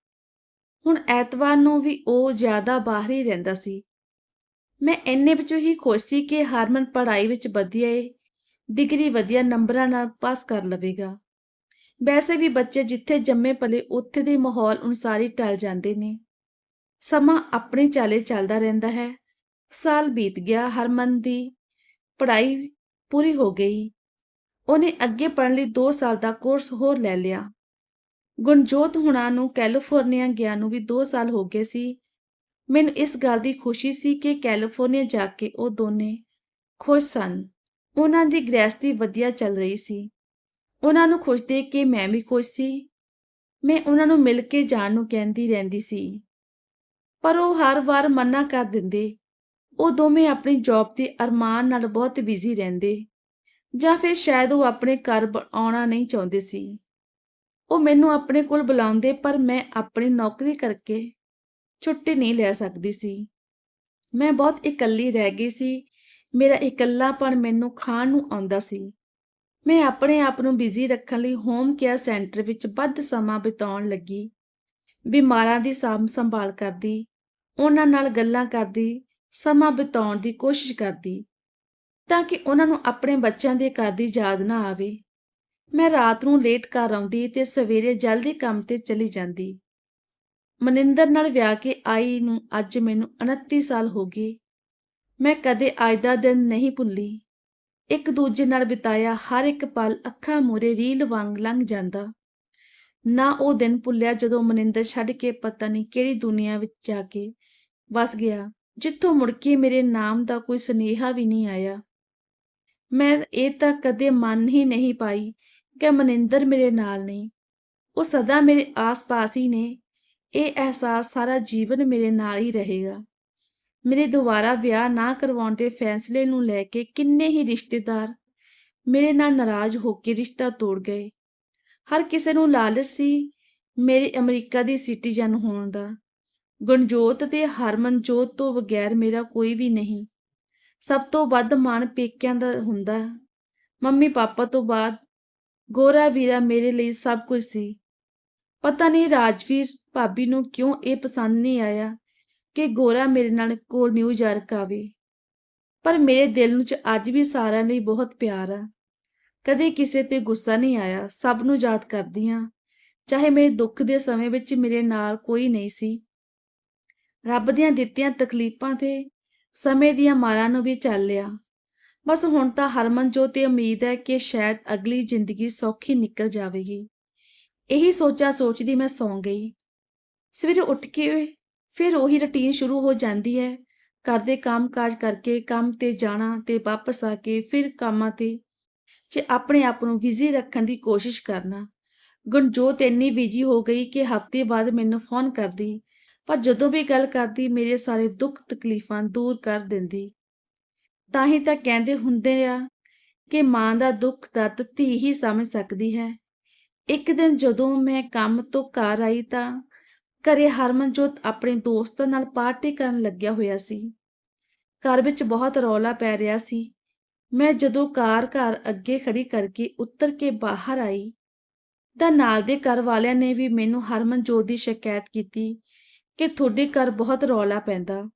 ਹੁਣ ਐਤਵਾਰ ਨੂੰ ਵੀ ਉਹ ਜ਼ਿਆਦਾ ਬਾਹਰ ਹੀ ਰਹਿੰਦਾ ਸੀ। ਮੈਂ ਇੰਨੇ ਵਿੱਚੋਂ ਹੀ ਖੁਸ਼ ਸੀ ਕਿ ਹਰਮਨ ਪੜ੍ਹਾਈ ਵਿੱਚ ਵਧੀਆ ਏ ਡਿਗਰੀ ਵਧੀਆ ਨੰਬਰਾਂ ਨਾਲ ਪਾਸ ਕਰ ਲਵੇਗਾ। ਵੈਸੇ ਵੀ ਬੱਚੇ ਜਿੱਥੇ ਜੰਮੇ ਪਲੇ ਉੱਥੇ ਦੇ ਮਾਹੌਲ ਅਨੁਸਾਰ ਹੀ ਟਲ ਜਾਂਦੇ ਨੇ। ਸਮਾਂ ਆਪਣੀ ਚਾਲੇ ਚੱਲਦਾ ਰਹਿੰਦਾ ਹੈ। ਸਾਲ ਬੀਤ ਗਿਆ ਹਰਮਨ ਦੀ ਪੜ੍ਹਾਈ ਪੂਰੀ ਹੋ ਗਈ। ਉਹਨੇ ਅੱਗੇ ਪੜ੍ਹਨ ਲਈ 2 ਸਾਲ ਦਾ ਕੋਰਸ ਹੋਰ ਲੈ ਲਿਆ। ਗੁਣਜੋਤ ਹੁਣਾਂ ਨੂੰ ਕੈਲੀਫੋਰਨੀਆ ਗਿਆ ਨੂੰ ਵੀ 2 ਸਾਲ ਹੋ ਗਏ ਸੀ। ਮੈਨੂੰ ਇਸ ਗੱਲ ਦੀ ਖੁਸ਼ੀ ਸੀ ਕਿ ਕੈਲੀਫੋਰਨੀਆ ਜਾ ਕੇ ਉਹ ਦੋਨੇ ਖੁਸ਼ ਸਨ। ਉਹਨਾਂ ਦੀ ਗ੍ਰਹਿਸਥੀ ਵਧੀਆ ਚੱਲ ਰਹੀ ਸੀ। ਉਹਨਾਂ ਨੂੰ ਖੁਸ਼ ਦੇਖ ਕੇ ਮੈਂ ਵੀ ਖੁਸ਼ ਸੀ। ਮੈਂ ਉਹਨਾਂ ਨੂੰ ਮਿਲ ਕੇ ਜਾਣ ਨੂੰ ਕਹਿੰਦੀ ਰਹਿੰਦੀ ਸੀ। ਪਰ ਉਹ ਹਰ ਵਾਰ ਮਨਾ ਕਰ ਦਿੰਦੇ ਉਹ ਦੋਵੇਂ ਆਪਣੀ ਜੌਬ ਤੇ ਅਰਮਾਨ ਨਾਲ ਬਹੁਤ ਬਿਜ਼ੀ ਰਹਿੰਦੇ ਜਾਂ ਫਿਰ ਸ਼ਾਇਦ ਉਹ ਆਪਣੇ ਘਰ ਬ- ਆਉਣਾ ਨਹੀਂ ਚਾਹੁੰਦੇ ਸੀ। ਉਹ ਮੈਨੂੰ ਆਪਣੇ ਕੋਲ ਬੁਲਾਉਂਦੇ ਪਰ ਮੈਂ ਆਪਣੀ ਨੌਕਰੀ ਕਰਕੇ ਛੁੱਟੀ ਨਹੀਂ ਲੈ ਸਕਦੀ ਸੀ। ਮੈਂ ਬਹੁਤ ਇਕੱਲੀ ਰਹਿ ਗਈ ਸੀ। ਮੇਰਾ ਇਕੱਲਾਪਣ ਮੈਨੂੰ ਖਾਣ ਨੂੰ ਆਉਂਦਾ ਸੀ। ਮੈਂ ਆਪਣੇ ਆਪ ਨੂੰ ਬਿਜ਼ੀ ਰੱਖਣ ਲਈ ਹੋਮ ਕੇਅਰ ਸੈਂਟਰ ਵਿੱਚ ਵੱਧ ਸਮਾਂ ਬਿਤਾਉਣ ਲੱਗੀ। ਬਿਮਾਰਾਂ ਦੀ ਸਾਂਭ ਸੰਭਾਲ ਕਰਦੀ, ਉਹਨਾਂ ਨਾਲ ਗੱਲਾਂ ਕਰਦੀ ਸਮਾਂ ਬਿਤਾਉਣ ਦੀ ਕੋਸ਼ਿਸ਼ ਕਰਦੀ ਤਾਂ ਕਿ ਉਹਨਾਂ ਨੂੰ ਆਪਣੇ ਬੱਚਿਆਂ ਦੇ ਘਰ ਦੀ ਯਾਦ ਨਾ ਆਵੇ। ਮੈਂ ਰਾਤ ਨੂੰ ਲੇਟ ਘਰ ਆਉਂਦੀ ਤੇ ਸਵੇਰੇ ਜਲਦੀ ਕੰਮ ਤੇ ਚਲੀ ਜਾਂਦੀ। ਮਨਿੰਦਰ ਨਾਲ ਵਿਆਹ ਕੇ ਆਈ ਨੂੰ ਅੱਜ ਮੈਨੂੰ 29 ਸਾਲ ਹੋ ਗਏ। ਮੈਂ ਕਦੇ ਅੱਜ ਦਾ ਦਿਨ ਨਹੀਂ ਭੁੱਲੀ। ਇੱਕ ਦੂਜੇ ਨਾਲ ਬਿਤਾਇਆ ਹਰ ਇੱਕ ਪਲ ਅੱਖਾਂ ਮੂਰੇ ਰੀਲ ਵਾਂਗ ਲੰਘ ਜਾਂਦਾ। ਨਾ ਉਹ ਦਿਨ ਭੁੱਲਿਆ ਜਦੋਂ ਮਨਿੰਦਰ ਛੱਡ ਕੇ ਪਤਾ ਨਹੀਂ ਕਿਹੜੀ ਦੁਨੀਆ ਵਿੱਚ ਜਾ ਕੇ ਵਸ ਗਿਆ। ਜਿੱਥੋਂ ਮੁੜ ਕੇ ਮੇਰੇ ਨਾਮ ਦਾ ਕੋਈ ਸੁਨੇਹਾ ਵੀ ਨਹੀਂ ਆਇਆ। ਮੈਂ ਇਹ ਤਾਂ ਕਦੇ ਮੰਨ ਹੀ ਨਹੀਂ ਪਾਈ ਕਿ ਮਨਿੰਦਰ ਮੇਰੇ ਨਾਲ ਨਹੀਂ ਉਹ ਸਦਾ ਮੇਰੇ ਆਸ-ਪਾਸ ਹੀ ਨੇ। ਇਹ ਅਹਿਸਾਸ ਸਾਰਾ ਜੀਵਨ ਮੇਰੇ ਨਾਲ ਹੀ ਰਹੇਗਾ। ਮੇਰੇ ਦੁਬਾਰਾ ਵਿਆਹ ਨਾ ਕਰਵਾਉਣ ਦੇ ਫੈਸਲੇ ਨੂੰ ਲੈ ਕੇ ਕਿੰਨੇ ਹੀ ਰਿਸ਼ਤੇਦਾਰ ਮੇਰੇ ਨਾਲ ਨਾਰਾਜ਼ ਹੋ ਕੇ ਰਿਸ਼ਤਾ ਤੋੜ ਗਏ। ਹਰ ਕਿਸੇ ਨੂੰ ਲਾਲਚ ਸੀ ਮੇਰੇ ਅਮਰੀਕਾ ਦੀ ਸਿਟੀਜ਼ਨ ਹੋਣ ਦਾ। ਗੁਣਜੋਤ ਤੇ ਹਰਮਨਜੋਤ ਤੋਂ ਬਗੈਰ ਮੇਰਾ ਕੋਈ ਵੀ ਨਹੀਂ। ਸਭ ਤੋਂ ਵੱਧ ਮਾਣ ਪੇਕਿਆਂ ਦਾ ਹੁੰਦਾ। ਮੰਮੀ ਪਾਪਾ ਤੋਂ ਬਾਅਦ ਗੋਰਾ ਵੀਰਾ ਮੇਰੇ ਲਈ ਸਭ ਕੁਝ ਸੀ। ਪਤਾ ਨਹੀਂ ਰਾਜਵੀਰ ਭਾਬੀ ਨੂੰ ਕਿਉਂ ਇਹ ਪਸੰਦ ਨਹੀਂ ਆਇਆ ਕਿ ਗੋਰਾ ਮੇਰੇ ਨਾਲ ਕੋਲ ਨਿਊਯਾਰਕ ਆਵੇ। ਪਰ ਮੇਰੇ ਦਿਲ ਨੂੰ ਚ ਅੱਜ ਵੀ ਸਾਰਿਆਂ ਲਈ ਬਹੁਤ ਪਿਆਰ ਆ। ਕਦੇ ਕਿਸੇ ਤੇ ਗੁੱਸਾ ਨਹੀਂ ਆਇਆ। ਸਭ ਨੂੰ ਯਾਦ ਕਰਦੀ ਹਾਂ। ਚਾਹੇ ਮੇਰੇ ਦੁੱਖ ਦੇ ਸਮੇਂ ਵਿੱਚ ਮੇਰੇ ਨਾਲ ਕੋਈ ਨਹੀਂ ਸੀ। ਰੱਬ ਦੀਆਂ ਦਿੱਤੀਆਂ ਤਕਲੀਫਾਂ ਤੇ ਸਮੇਂ ਦੀਆਂ ਮਾਰਾਂ ਨੂੰ ਵੀ ਚੱਲ ਲਿਆ। ਬਸ ਹੁਣ ਤਾਂ ਹਰਮਨਜੋਤ ਤੇ ਉਮੀਦ ਹੈ ਕਿ ਸ਼ਾਇਦ ਅਗਲੀ ਜ਼ਿੰਦਗੀ ਸੌਖੀ ਨਿਕਲ ਜਾਵੇਗੀ। ਇਹੀ ਸੋਚਾਂ ਸੋਚਦੀ ਮੈਂ ਸੌਂ ਗਈ। ਸਵੇਰੇ ਉੱਠ ਕੇ ਫਿਰ ਉਹੀ ਰੁਟੀਨ ਸ਼ੁਰੂ ਹੋ ਜਾਂਦੀ ਹੈ। ਘਰ ਦੇ ਕੰਮ-ਕਾਜ ਕਰਕੇ ਕੰਮ ਤੇ ਜਾਣਾ ਤੇ ਵਾਪਸ ਆ ਕੇ ਫਿਰ ਕੰਮਾਂ ਤੇ 'ਚ ਆਪਣੇ ਆਪ ਨੂੰ ਬਿਜ਼ੀ ਰੱਖਣ ਦੀ ਕੋਸ਼ਿਸ਼ ਕਰਨਾ। ਗੁਣਜੋਤ ਇੰਨੀ ਬਿਜ਼ੀ ਹੋ ਗਈ ਕਿ ਹਫ਼ਤੇ ਬਾਅਦ ਮੈਨੂੰ ਫ਼ੋਨ ਕਰਦੀ, ਪਰ ਜਦੋਂ ਵੀ ਗੱਲ ਕਰਦੀ, ਮੇਰੇ ਸਾਰੇ ਦੁੱਖ-ਤਕਲੀਫ਼ਾਂ ਦੂਰ ਕਰ ਦਿੰਦੀ। ਤਾਂ ਹੀ ਤਾਂ ਕਹਿੰਦੇ ਹੁੰਦੇ ਆ ਕਿ ਮਾਂ ਦਾ ਦੁੱਖ-ਦਰਦ ਧੀ ਹੀ ਸਮਝ ਸਕਦੀ ਹੈ। ਇੱਕ ਦਿਨ ਜਦੋਂ ਮੈਂ ਕੰਮ ਤੋਂ ਘਰ ਆਈ ਤਾਂ ਘਰੇ ਹਰਮਨਜੋਤ ਆਪਣੇ ਦੋਸਤਾਂ ਨਾਲ ਪਾਰਟੀ ਕਰਨ ਲੱਗਿਆ ਹੋਇਆ ਸੀ। ਘਰ ਵਿੱਚ ਬਹੁਤ ਰੌਲਾ ਪੈ ਰਿਹਾ ਸੀ। ਮੈਂ ਜਦੋਂ ਕਾਰ ਘਰ ਅੱਗੇ ਖੜੀ ਕਰਕੇ ਉੱਤਰ ਕੇ ਬਾਹਰ ਆਈ ਤਾਂ ਨਾਲ ਦੇ ਘਰ ਵਾਲਿਆਂ ਨੇ ਵੀ ਮੈਨੂੰ ਹਰਮਨਜੋਤ ਦੀ ਸ਼ਿਕਾਇਤ ਕੀਤੀ ਕਿ ਤੁਹਾਡੇ ਘਰ ਬਹੁਤ ਰੌਲਾ ਪੈਂਦਾ।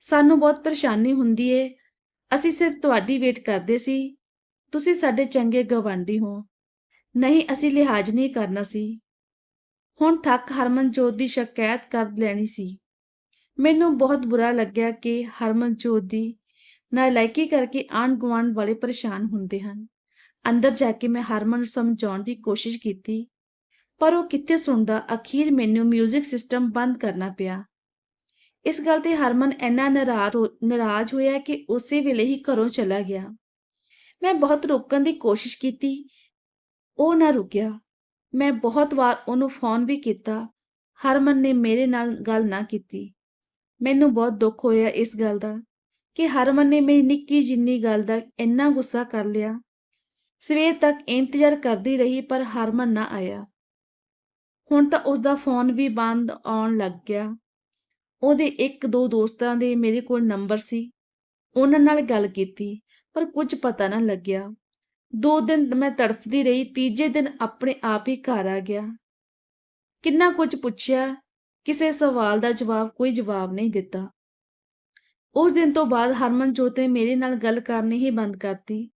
ਸਾਨੂੰ ਬਹੁਤ ਪਰੇਸ਼ਾਨੀ ਹੁੰਦੀ ਏ। ਅਸੀਂ ਸਿਰਫ ਤੁਹਾਡੀ ਵੇਟ ਕਰਦੇ ਸੀ। ਤੁਸੀਂ ਸਾਡੇ ਚੰਗੇ ਗਵਾਂਢੀ ਹੋ। ਨਹੀਂ ਅਸੀਂ ਲਿਹਾਜ਼ ਨਹੀਂ ਕਰਨਾ ਸੀ। ਹੁਣ ਥੱਕ ਹਰਮਨਜੋਤ ਦੀ ਸ਼ਿਕਾਇਤ ਕਰ ਲੈਣੀ ਸੀ। ਮੈਨੂੰ ਬਹੁਤ ਬੁਰਾ ਲੱਗਿਆ ਕਿ ਹਰਮਨਜੋਤ ਦੀ ਨਾਲਾਇਕੀ ਕਰਕੇ ਆਂਢ-ਗੁਆਂਢ ਵਾਲੇ ਪਰੇਸ਼ਾਨ ਹੁੰਦੇ ਹਨ। ਅੰਦਰ ਜਾ ਕੇ ਮੈਂ ਹਰਮਨ ਨੂੰ ਸਮਝਾਉਣ ਦੀ ਕੋਸ਼ਿਸ਼ ਕੀਤੀ, ਪਰ ਉਹ ਕਿੱਥੇ ਸੁਣਦਾ ਅਖੀਰ ਮੈਨੂੰ ਮਿਊਜ਼ਿਕ ਸਿਸਟਮ ਬੰਦ ਕਰਨਾ ਪਿਆ। ਇਸ ਗੱਲ ਤੇ ਹਰਮਨ ਇੰਨਾ ਨਾਰਾਜ਼ ਹੋਇਆ ਕਿ ਉਸੇ ਵੇਲੇ ਹੀ ਘਰੋਂ ਚਲਾ ਗਿਆ। ਮੈਂ ਬਹੁਤ ਰੋਕਣ ਦੀ ਕੋਸ਼ਿਸ਼ ਕੀਤੀ, ਉਹ ਨਾ ਰੁਕਿਆ। ਮੈਂ ਬਹੁਤ ਵਾਰ ਉਹਨੂੰ ਫ਼ੋਨ ਵੀ ਕੀਤਾ, ਹਰਮਨ ਨੇ ਮੇਰੇ ਨਾਲ ਗੱਲ ਨਾ ਕੀਤੀ। ਮੈਨੂੰ ਬਹੁਤ ਦੁੱਖ ਹੋਇਆ ਇਸ ਗੱਲ ਦਾ ਕਿ ਹਰਮਨ ਨੇ ਮੇਰੀ ਨਿੱਕੀ ਜਿੰਨੀ ਗੱਲ ਦਾ ਇੰਨਾ ਗੁੱਸਾ ਕਰ ਲਿਆ। ਸਵੇਰ ਤੱਕ ਇੰਤਜ਼ਾਰ ਕਰਦੀ ਰਹੀ ਪਰ ਹਰਮਨ ਨਾ ਆਇਆ। ਹੁਣ ਤਾਂ ਉਸਦਾ ਫ਼ੋਨ ਵੀ ਬੰਦ ਆਉਣ ਲੱਗ ਗਿਆ। ਉਹਦੇ ਇੱਕ-ਦੋ ਦੋਸਤਾਂ ਦੇ ਮੇਰੇ ਕੋਲ ਨੰਬਰ ਸੀ। ਉਹਨਾਂ ਨਾਲ ਗੱਲ ਕੀਤੀ, ਪਰ ਕੁਝ ਪਤਾ ਨਾ ਲੱਗਿਆ। ਦੋ ਦਿਨ ਮੈਂ ਤੜਫਦੀ ਰਹੀ, ਤੀਜੇ ਦਿਨ ਆਪਣੇ ਆਪ ਹੀ ਘਰ ਆ ਗਿਆ। ਕਿੰਨਾ ਕੁਝ ਪੁੱਛਿਆ, ਕਿਸੇ ਸਵਾਲ ਦਾ ਜਵਾਬ ਕੋਈ ਜਵਾਬ ਨਹੀਂ ਦਿੱਤਾ। ਉਸ ਦਿਨ ਤੋਂ ਬਾਅਦ ਹਰਮਨਜੋਤ ਨੇ ਮੇਰੇ ਨਾਲ ਗੱਲ ਕਰਨੀ ਹੀ ਬੰਦ ਕਰਤੀ।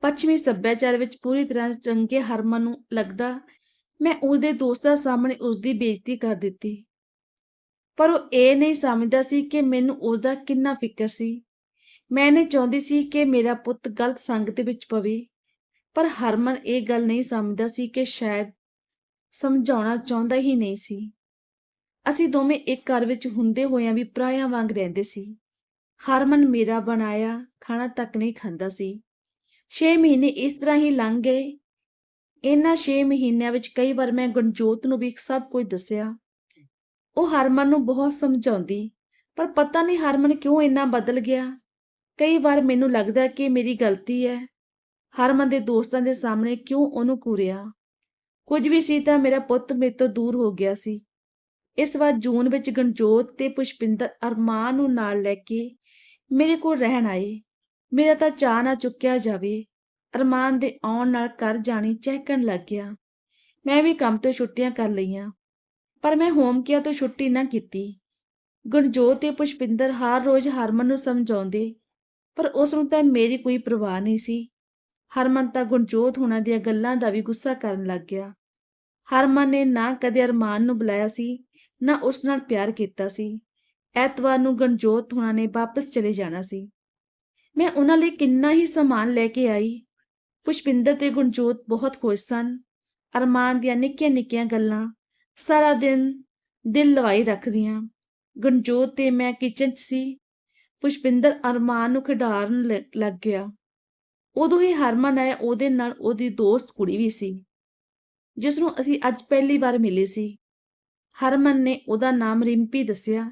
ਪੱਛਮੀ ਸੱਭਿਆਚਾਰ ਵਿੱਚ ਪੂਰੀ ਤਰ੍ਹਾਂ ਚੰਗੇ ਹਰਮਨ ਨੂੰ ਲੱਗਦਾ ਮੈਂ ਉਸਦੇ ਦੋਸਤਾਂ ਸਾਹਮਣੇ ਉਸਦੀ ਬੇਇੱਜ਼ਤੀ ਕਰ ਦਿੱਤੀ। ਪਰ ਉਹ ਇਹ ਨਹੀਂ ਸਮਝਦਾ ਸੀ ਕਿ ਮੈਨੂੰ ਉਸਦਾ ਕਿੰਨਾ ਫਿਕਰ ਸੀ। ਮੈਂ ਨਹੀਂ ਚਾਹੁੰਦੀ ਸੀ ਕਿ ਮੇਰਾ ਪੁੱਤ ਗਲਤ ਸੰਗਤ ਵਿੱਚ ਪਵੇ, ਪਰ ਹਰਮਨ ਇਹ ਗੱਲ ਨਹੀਂ ਸਮਝਦਾ ਸੀ ਕਿ ਸ਼ਾਇਦ ਸਮਝਾਉਣਾ ਚਾਹੁੰਦਾ ਹੀ ਨਹੀਂ ਸੀ। ਅਸੀਂ ਦੋਵੇਂ ਇੱਕ ਘਰ ਵਿੱਚ ਹੁੰਦੇ ਹੋਇਆਂ ਵੀ ਪਰਾਇਆਂ ਵਾਂਗ ਰਹਿੰਦੇ ਸੀ। ਹਰਮਨ ਮੇਰਾ ਬਣਾਇਆ ਖਾਣਾ ਤੱਕ ਨਹੀਂ ਖਾਂਦਾ ਸੀ। ਛੇ ਮਹੀਨੇ ਇਸ ਤਰ੍ਹਾਂ ਹੀ ਲੰਘ ਗਏ। ਇਹਨਾਂ ਛੇ ਮਹੀਨਿਆਂ ਵਿੱਚ ਕਈ ਵਾਰ ਮੈਂ ਗਣਜੋਤ ਨੂੰ ਵੀ ਸਭ ਕੁਝ ਦੱਸਿਆ। ਉਹ ਹਰਮਨ ਨੂੰ ਬਹੁਤ ਸਮਝਾਉਂਦੀ, ਪਰ ਪਤਾ ਨਹੀਂ ਹਰਮਨ ਕਿਉਂ ਇੰਨਾ ਬਦਲ ਗਿਆ। ਕਈ ਵਾਰ ਮੈਨੂੰ ਲੱਗਦਾ ਕਿ ਮੇਰੀ ਗਲਤੀ ਹੈ। ਹਰਮਨ ਦੇ ਦੋਸਤਾਂ ਦੇ ਸਾਹਮਣੇ ਕਿਉਂ ਉਹਨੂੰ ਘੂਰਿਆ। ਕੁਝ ਵੀ ਸੀ ਤਾਂ ਮੇਰਾ ਪੁੱਤ ਮੇਰੇ ਤੋਂ ਦੂਰ ਹੋ ਗਿਆ ਸੀ। ਇਸ ਵਾਰ ਜੂਨ ਵਿੱਚ ਗਣਜੋਤ ਤੇ ਪੁਸ਼ਪਿੰਦਰ ਅਰਮਾਨ ਨੂੰ ਨਾਲ ਲੈ ਕੇ ਮੇਰੇ ਕੋਲ ਰਹਿਣ ਆਏ। ਮੇਰਾ ਤਾਂ ਚਾਅ ਨਾ ਚੁੱਕਿਆ ਜਾਵੇ। ਅਰਮਾਨ ਦੇ ਆਉਣ ਨਾਲ ਘਰ ਜਾਣੀ ਚਹਿਕਣ ਲੱਗ ਗਿਆ। ਮੈਂ ਵੀ ਕੰਮ ਤੋਂ ਛੁੱਟੀਆਂ ਕਰ ਲਈਆਂ, ਪਰ ਮੈਂ ਹੋਮਕੇਅਰ ਤੋਂ ਛੁੱਟੀ ਨਾ ਕੀਤੀ। ਗੁਰਜੋਤ ਤੇ ਪੁਸ਼ਪਿੰਦਰ ਹਰ ਰੋਜ਼ ਹਰਮਨ ਨੂੰ ਸਮਝਾਉਂਦੇ, ਪਰ ਉਸ ਨੂੰ ਤਾਂ ਮੇਰੀ ਕੋਈ ਪਰਵਾਹ ਨਹੀਂ ਸੀ। ਹਰਮਨ ਤਾਂ ਗੁਰਜੋਤ ਹੋਣਾ ਦੀਆਂ ਗੱਲਾਂ ਦਾ ਵੀ ਗੁੱਸਾ ਕਰਨ ਲੱਗ ਗਿਆ। ਹਰਮਨ ਨੇ ਨਾ ਕਦੇ ਅਰਮਾਨ ਨੂੰ ਬੁਲਾਇਆ ਸੀ, ਨਾ ਉਸ ਨਾਲ ਪਿਆਰ ਕੀਤਾ ਸੀ। ਐਤਵਾਰ ਨੂੰ ਗਣਜੋਤ ਹੁਣਾਂ ਨੇ ਵਾਪਸ ਚਲੇ ਜਾਣਾ ਸੀ। ਮੈਂ ਉਹਨਾਂ ਲਈ ਕਿੰਨਾ ਹੀ ਸਮਾਨ ਲੈ ਕੇ ਆਈ। ਪੁਸ਼ਪਿੰਦਰ ਤੇ ਗੁਣਜੋਤ ਬਹੁਤ ਖੁਸ਼ ਸਨ। ਅਰਮਾਨ ਦੀਆਂ ਨਿੱਕੀਆਂ-ਨਿੱਕੀਆਂ ਗੱਲਾਂ ਸਾਰਾ ਦਿਨ ਦਿਲ ਲਵਾਈ ਰੱਖਦੀਆਂ। ਗੁਰਜੋਤ ਤੇ ਮੈਂ ਕਿਚਨ 'ਚ ਸੀ। ਪੁਸ਼ਪਿੰਦਰ ਅਰਮਾਨ ਨੂੰ ਖਿਡਾਰਨ ਲੱਗ ਗਿਆ। ਉਦੋਂ ਹੀ ਹਰਮਨ ਆਇਆ ਉਹਦੇ ਨਾਲ ਉਹਦੀ ਦੋਸਤ ਕੁੜੀ ਵੀ ਸੀ, ਜਿਸ ਨੂੰ ਅਸੀਂ ਅੱਜ ਪਹਿਲੀ ਵਾਰ ਮਿਲੇ ਸੀ। ਹਰਮਨ ਨੇ ਉਹਦਾ ਨਾਮ ਰਿੰਪੀ ਦੱਸਿਆ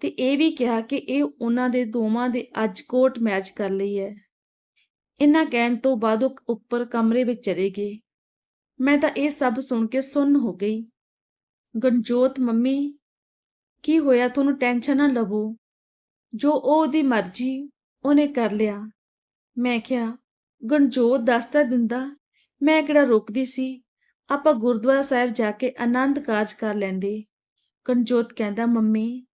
ਤੇ ਇਹ ਵੀ ਕਿਹਾ ਕਿ ਇਹ ਉਹਨਾਂ ਦੇ ਦੋਵਾਂ ਦੇ ਅੱਜ ਕੋਟ ਮੈਚ ਕਰ ਲਈ ਹੈ। ਇੰਨਾ ਕਹਿਣ ਤੋਂ ਬਾਅਦ ਉਹ ਉੱਪਰ ਕਮਰੇ ਵਿੱਚ ਚਲੇ ਗਏ। ਮੈਂ ਤਾਂ ਇਹ ਸਭ ਸੁਣ ਕੇ ਸੁੰਨ ਹੋ ਗਈ। ਗਣਜੋਤ ਮੰਮੀ, ਕੀ ਹੋਇਆ ਤੁਹਾਨੂੰ ਟੈਨਸ਼ਨ ਨਾ ਲਵੋ। ਜੋ ਉਹ ਉਹਦੀ ਮਰਜ਼ੀ, ਉਹਨੇ ਕਰ ਲਿਆ। ਮੈਂ ਕਿਹਾ, ਗਣਜੋਤ ਦੱਸਦਾ ਦਿੰਦਾ, ਮੈਂ ਕਿਹੜਾ ਰੋਕਦੀ ਸੀ। ਆਪਾਂ ਗੁਰਦੁਆਰਾ ਸਾਹਿਬ ਜਾ ਕੇ ਆਨੰਦ ਕਾਰਜ ਕਰ ਲੈਂਦੇ। ਗਣਜੋਤ ਕਹਿੰਦਾ ਮੰਮੀ,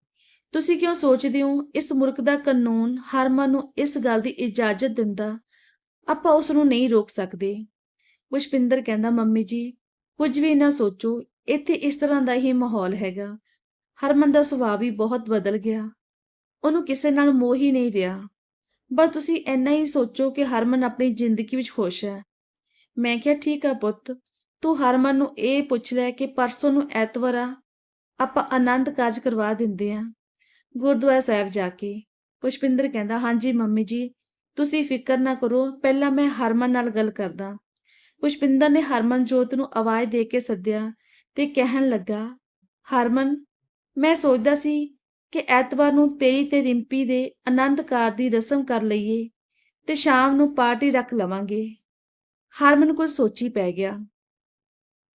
ਤੁਸੀਂ ਕਿਉਂ ਸੋਚਦੇ ਹੋ ਇਸ ਮੁਲਕ ਦਾ ਕਾਨੂੰਨ ਹਰ ਮਨ ਨੂੰ ਇਸ ਗੱਲ ਦੀ ਇਜਾਜ਼ਤ ਦਿੰਦਾ, ਆਪਾਂ ਉਸ ਨੂੰ ਨਹੀਂ ਰੋਕ ਸਕਦੇ। ਪੁਸ਼ਪਿੰਦਰ ਕਹਿੰਦਾ ਮੰਮੀ ਜੀ, ਕੁਝ ਵੀ ਨਾ ਸੋਚੋ, ਇੱਥੇ ਇਸ ਤਰ੍ਹਾਂ ਦਾ ਹੀ ਮਾਹੌਲ ਹੈਗਾ। ਹਰਮਨ ਦਾ ਸੁਭਾਅ ਵੀ ਬਹੁਤ ਬਦਲ ਗਿਆ। ਉਹਨੂੰ ਕਿਸੇ ਨਾਲ ਮੋਹ ਹੀ ਨਹੀਂ ਰਿਹਾ। ਬਸ ਤੁਸੀਂ ਇੰਨਾ ਹੀ ਸੋਚੋ ਕਿ ਹਰਮਨ ਆਪਣੀ ਜ਼ਿੰਦਗੀ ਵਿੱਚ ਖੁਸ਼ ਹੈ। ਮੈਂ ਕਿਹਾ ਠੀਕ ਆ ਪੁੱਤ, ਤੂੰ ਹਰਮਨ ਨੂੰ ਇਹ ਪੁੱਛ ਲੈ ਕਿ ਪਰਸੋਂ ਨੂੰ ਐਤਵਾਰ ਆ, ਆਪਾਂ ਆਨੰਦ ਕਾਰਜ ਕਰਵਾ ਦਿੰਦੇ ਆਂ, ਗੁਰਦੁਆਰਾ ਸਾਹਿਬ ਜਾ ਕੇ। ਪੁਸ਼ਪਿੰਦਰ ਕਹਿੰਦਾ ਹਾਂਜੀ ਮੰਮੀ ਜੀ ਤੁਸੀਂ ਫਿਕਰ ਨਾ ਕਰੋ, ਪਹਿਲਾਂ ਮੈਂ ਹਰਮਨ ਨਾਲ ਗੱਲ ਕਰਦਾ। ਪੁਸ਼ਪਿੰਦਰ ਨੇ ਹਰਮਨਜੋਤ ਨੂੰ ਆਵਾਜ਼ ਦੇ ਕੇ ਸੱਦਿਆ ਤੇ ਕਹਿਣ ਲੱਗਾ, ਹਰਮਨ, ਮੈਂ ਸੋਚਦਾ ਸੀ ਕਿ ਐਤਵਾਰ ਨੂੰ ਤੇਰੀ ਤੇ ਰਿੰਪੀ ਦੇ ਆਨੰਦ ਕਾਰ ਦੀ ਰਸਮ ਕਰ ਲਈਏ ਤੇ ਸ਼ਾਮ ਨੂੰ ਪਾਰਟੀ ਰੱਖ ਲਵਾਂਗੇ। ਹਰਮਨ ਕੁਝ ਸੋਚੀ ਪੈ ਗਿਆ।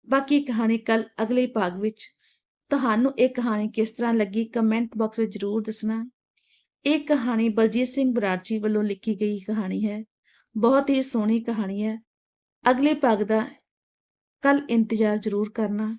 ਬਾਕੀ ਕਹਾਣੀ ਕੱਲ ਅਗਲੇ ਭਾਗ ਵਿੱਚ। ਤੁਹਾਨੂੰ ਇਹ ਕਹਾਣੀ ਕਿਸ ਤਰ੍ਹਾਂ ਲੱਗੀ ਕਮੈਂਟ ਬਾਕਸ ਵਿੱਚ ਜ਼ਰੂਰ ਦੱਸਣਾ। ਇਹ ਕਹਾਣੀ ਬਲਜੀਤ ਸਿੰਘ ਬਰਾੜਜੀ ਵੱਲੋਂ ਲਿਖੀ ਗਈ ਕਹਾਣੀ ਹੈ। ਬਹੁਤ ਹੀ ਸੋਹਣੀ ਕਹਾਣੀ ਹੈ। ਅਗਲੇ ਭਾਗ ਦਾ ਕੱਲ ਇੰਤਜ਼ਾਰ ਜ਼ਰੂਰ ਕਰਨਾ।